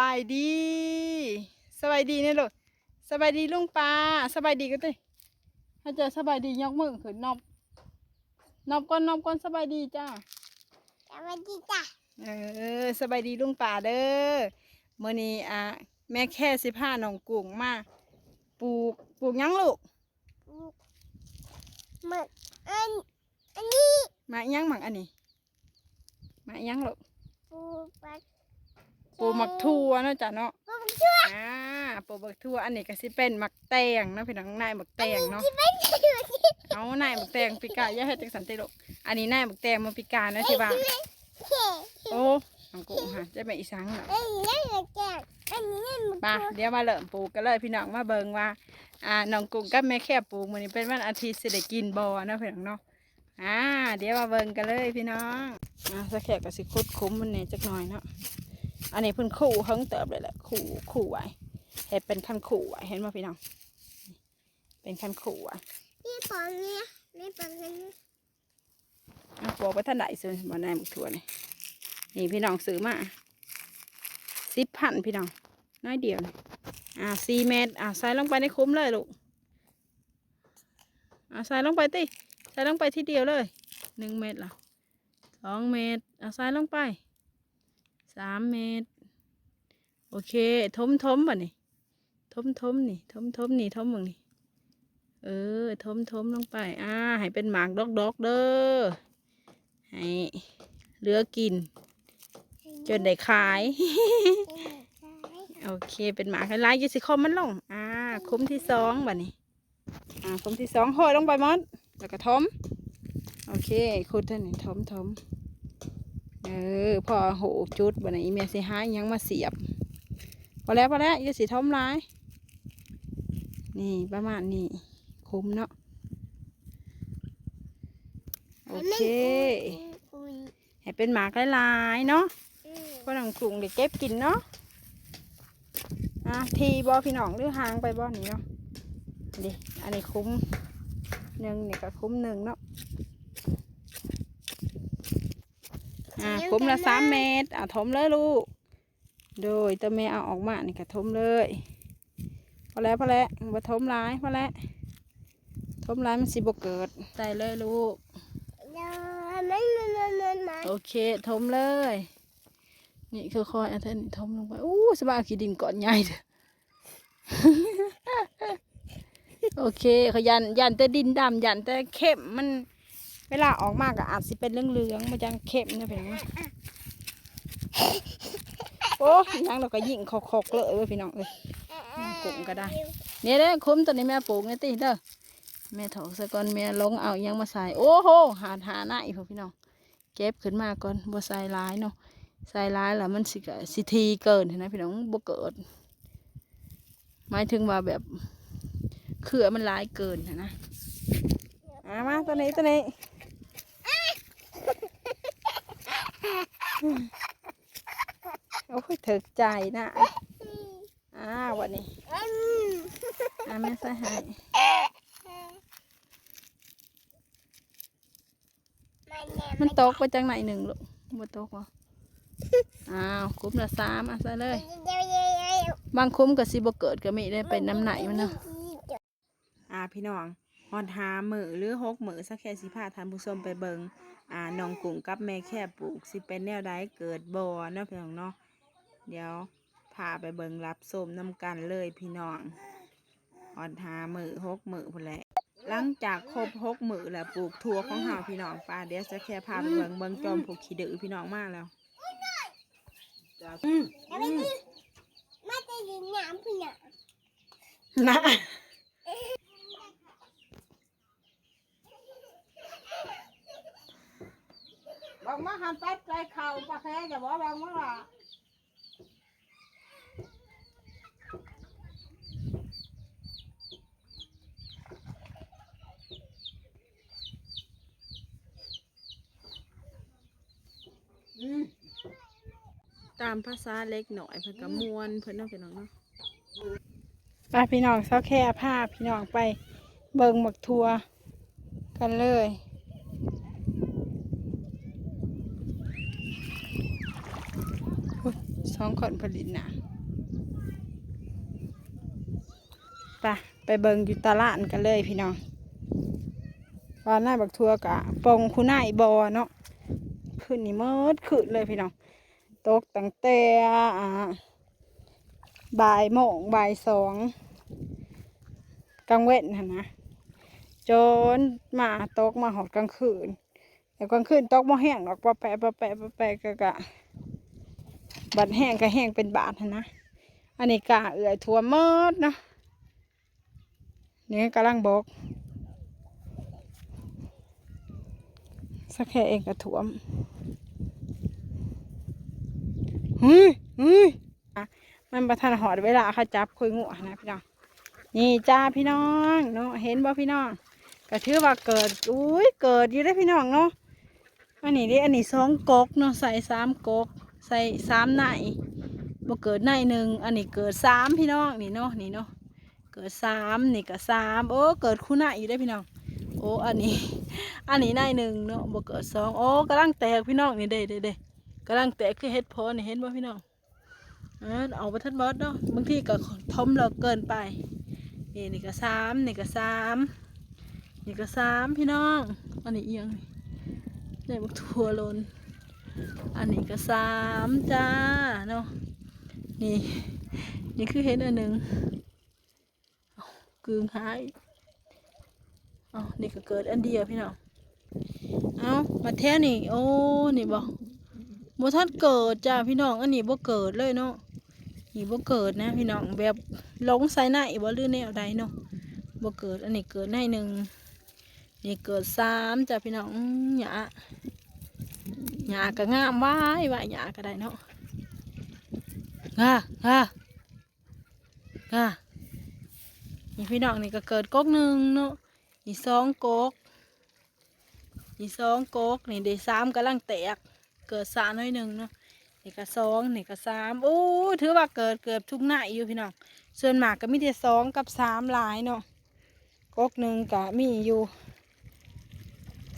บายดีสบายดีเนี่ยลูกสบายดีลุงปลาสบายดีก็ติถ้าเจอสบายดียกมือขึ้นนอบนอบก่อนนอบก่อนสบายดีจ้าสวัสดีจ้ะเออสบายดีลุงป่าเด้อมื่อนี้อะแม่แค่สิผ้าหนองกุ้งมาปลูกปลูกหยังลูกหมึกอันอันนี้มาอิหยังหมักอันนี้มาอิหยังลูกปูปักปลูก หมักทั่วเนาะจ้ะเนาะปูปักชั่วอ่าปลูกหมักทั่วอันนี้ก็สิเป็นหมักแตงเนาะพี่น้องนายหมักแตงเนาะที่เป็นที่เป็นที่เอานายหมักแตงปีกาอย่าให้จังสันติลูกอันนี้นายหมักแตงมาปีกานะที่ว่าที่โอ้หนองกุ้งค่ะจะเป็นอีสังเหรออันนี้นั่นแหละแกงอันนี้นั่นหมึกมาทั่วเดี๋ยวมาเริ่มปลูกกันเลยพี่น้องมาเบิ่งว่าอ่าน้องกุ้งกับแม่แค่ปลูกมื้อนี้เป็นวันอาทิตย์สิได้กินบ่เนาะพี่น้องเนาะอ่าเดี๋ยวมาเบิ่งกันเลยพี่น้องอ่าสักแขกก็สิคุดคุ้มมันเนี่ยจักหน่อยเนาะ อันนี้เพิ่นขู่เฮิงเติบเลยแหละขู่ขู่ไว้เห็ดเป็นคันขู่ไว้เห็นบ่พี่น้องเป็นคันขู่ไว้นี่ปอนเนี่ยนี่ปอนเนี่ยอะบอกว่าท่านใดซื้อบ่ได้หมึกถั่วนี่นี่พี่น้องซื้อมาสิบพันพี่น้องน้อยเดียวนี่อ่าสี่เมตรอ่าใส่ลงไปในคุ้มเลยลูกเอาใส่ลงไปติใส่ลงไปทีเดียวเลยหนึ่งเม็ดละสองเม็ดเอาใส่ลงไป สามเม็ดโอเค ทมทมป่ะนี่ทมทมนี่ ทมทมนี่ทมมึงนี่ เออ ทมทมลงไป อ่า ให้เป็นหมากดอกดอกๆเด้อ ให้เหลือกิน จนได้ขาย โอเค เป็นหมากให้ลายยูสิคอมมันลง อ่า คุ้มที่สองบัดนี้อ่า คุ้มที่สองห้อยลงไปหมดแล้วก็ทม โอเค ขุดท่านี้ทมทม เออพอโหจุดบัดนี้อีเมียสิหาอิหยังมาเสียบพอแล้วพอแล้วอย่าสิทมร้าย นี่ประมาณนี้คุ้มเนาะโอเคอุ้ยให้เป็นหมากหลายๆเนาะอืมพ่อหนังกรุงเด็กเก็บกินเนาะอะทีบอพี่น้องหรือหางไปบอนี่เนาะดิอันนี้คุ้มหนึ่งนี่ก็คุ้มหนึ่งเนาะ อะคุ้มละสามเมตรอะถมเลยลูก โดยตัวแม่เอาออกมานี่ก็ถมเลยพอแล้วพอแล้วมาถมร้ายพอแล้วถมร้ายมันสิบเกิดใส่เลยลูกเดี๋ยวมันมันมันมันมันโอเคทมเลย นี่คือคอยอันนี้ทมลงไปอู้สบายขี้ดินก่อนใหญ่เด้อโอเคขยันยันแต่ดินดำยันแต่เข้มมัน เวลาออกมากก็อาจสิเป็นเหลืองมันจังเข้มนะพี่น้องโอ้ยังเราก็ยิ่งคอกๆเลยเว้ยพี่น้องเอ้ยกุ้งก็ได้เนี่ยเด้คุ้มตัวนี้แม่ปลูกเนี่ยติเด้อแม่ถอกซะกอนแม่ลงเอายังมาใส่โอ้โหหาหาหน้าอีกพี่น้องเก็บขึ้นมาก่อนบ่ใส่ร้ายเนาะใส่ร้ายแล้วมันสิกสิทีเกินเห็นไหมพี่น้องบ่เกิดหมายถึงว่าแบบเขื่อมันร้ายเกินนะอามาตัวนี้ตัวนี้ โอ้ยถึกใจนะอ่าวันนี้อาแม่ใส่ให้มันแน่มันตกไปจังไหนหนึ่งลูกบ่ตกเหรออ้าวคุ้มละสามอะใส่เลย บางคุ้มกับสิบ่เกิดก็มีได้เป็นน้ำไหนมันเนาะอ่าพี่น้อง ฮอนหามือหรือหกมือสักแค่สิพาท่านผู้ชมไปเบิงอ่าน้องกุ้งกับแม่แค่ปลูกสิเป็นแนวใดเกิดบ่เนาะพี่น้องเนาะเดี๋ยวพาไปเบิงรับชมน้ำกันเลยพี่น้องฮอนหามือหกมือพุ่นแหละหลังจากครบหกมือแล้วปลูกทั่วของเฮาพี่น้องป้าเดี๋ยวจะแค่พาไปเบิงเบิงจอมผูกขี้ดื้อพี่น้องมาแล้วอืมแล้วมันนี่มันจะยิงน้ำพี่น่ะนะ บอกมาหันไปไกลเข่า ปลาแค่จะบอกบอกมาว่าตามภาษาเล็กหน่อยเพิ่นก็มวนเพิ่นเนาะพี่น้องเนาะไปพี่น้องเซาแค่พาพี่น้องไปเบิ่งหมักทัวกันเลย สองคนผลิตนะไปไปเบิงอยู่ตลาดกันเลยพี่น้องตานหน้าบักทัวกะปองคุณนายบอเนาะขึ้นนี่มืดขึ้นเลยพี่น้องตกตั้งแต่บ่ายโมงบ่ายสองกลางเว้นนะนะจนมาตกมาหอดกลางคืนแต่กลางคืนตกมาแห้งหรอกปะแปะปะแปะปะแปะกะกะ บัดแห้งก็แห้งเป็นบาทนะ อันนี้กะเอื่อยถั่วมิดเนาะนี่กำลังบอก สักแค่เองกระถ่วมเฮ้ยเฮ้ยมันประทานหอดเวลาเขาจับคุยงูนะพี่น้องนี่จ้าพี่น้องเนาะเห็นบ่พี่น้องก็ถือว่าเกิดอุ้ยเกิดอยู่ได้พี่น้องเนาะอันนี้ดิอันนี้สองกกเนาะใส่สามกก ใส่สามไหนบ่เกิดในหนึ่งอันนี้เกิดสามพี่น้องนี่เนาะนี่เนาะเกิดสามนี่ก็สามโอ้เกิดคู่หน้าอยู่ได้พี่น้องโอ้อันนี้ อันนี้ในหนึ่งเนาะบ่เกิดสองโอ้กำลังแตกพี่น้องนี่เด้เด้เด้กำลังแตกคือเฮ็ดโพนี่เห็นบ่พี่น้องเออเอาไปทันบอสเนาะบางทีก็ทมเราเกินไปนี่นี่ก็สามนี่ก็สามนี่ก็สามพี่น้องอันนี้เอียงนี่ได้บักทั่วลน อันนี้ก็สามจ้าเนาะนี่ นี่คือเห็นอันหนึ่งเอากึ่งหายเอานี่ก็เกิดอันเดียวพี่น้องเอามาแท้นี่ โอ้นี่บอกบ่ทันเกิดจ้าพี่น้องอันนี้บ่เกิดเลยเนาะนี่บ่เกิดนะ พี่น้องแบบหลงใส่หน้าอีบ่หรือแนวใดเนาะบ่เกิดอันนี้เกิดในหนึ่งนี่เกิดสามจ้าพี่น้องหยา หยาก็งามว้ายว่าหยาก็ได้เนาะงางางานี่พี่น้องนี่ก็เกิดก๊กหนึ่งเนาะนี่สองก๊กนี่สองก๊กนี่เดสามกำลังแตก เกิดสามน้อยหนึ่งเนาะนี่ก็สองนี่ก็สามโอ้ถือว่าเกิดเกิดทุกหน้าอยู่พี่น้องส่วนมากก็มีแต่สองกับสามหลายเนาะก๊กหนึ่งก็มีอยู่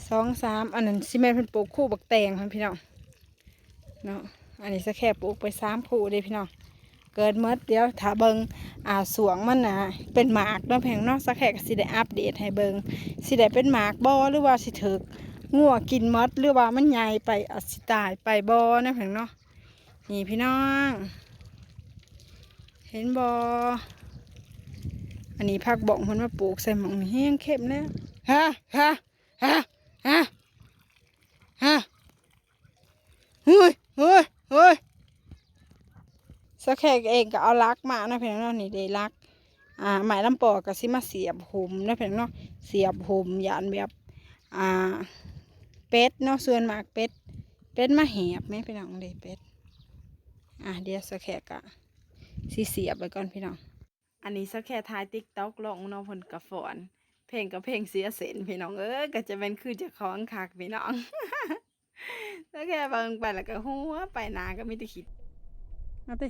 สองสามอันนั้นซิแม่เพิ่นปลูกคู่บักแตงค่ะพี่น้องเนาะอันนี้จะแค่ปลูกไปสามผูเด้พี่น้องเกิดเมื่อเดียวถ้าเบิงอ่าสวงมันนะเป็นหมากเนาะแพงนาะสักแค่ก็สิได้อัปเดตให้เบิงสิได้เป็นหมากบอหรือว่าสิถึกงัวกินมดหรือว่ามันใหญ่ไปอาจสิตายไปบอนะแพงเนาะนี่พี่น้อง เห็นบออันนี้พักบ่องมันมาปลูกใส่หมองแห้งเข้มแล้วฮะฮะฮะ ฮะฮะเฮ้ยเฮ้ยเฮ้ยสักแขกเองก็เอาลักมานะเพียงเนาะนี่ได้ลัก อ่าหมายลำปอกก็สิมาเสียบหุมนะเพียงเนาะเสียบหุมยานแบบ อ่า เป็ดเนาะส่วนมากเป็ด เป็ดมาแหบไหมพี่น้องเลยเป็ด อะเดี๋ยวสักแขกอะสิเสียบไปก่อนพี่น้อง อันนี้สักแค่ทายติ๊กต็อกลงเน้องผลกระฟอน เพลงกับเพลงเสียเสนพี่น้องเออก็จะเป็นคือจะคล้องคักพี่น้องแล้วแค่เบิ่งไปแล้วก็หัวไปนาก็มีแต่คิดเอาติ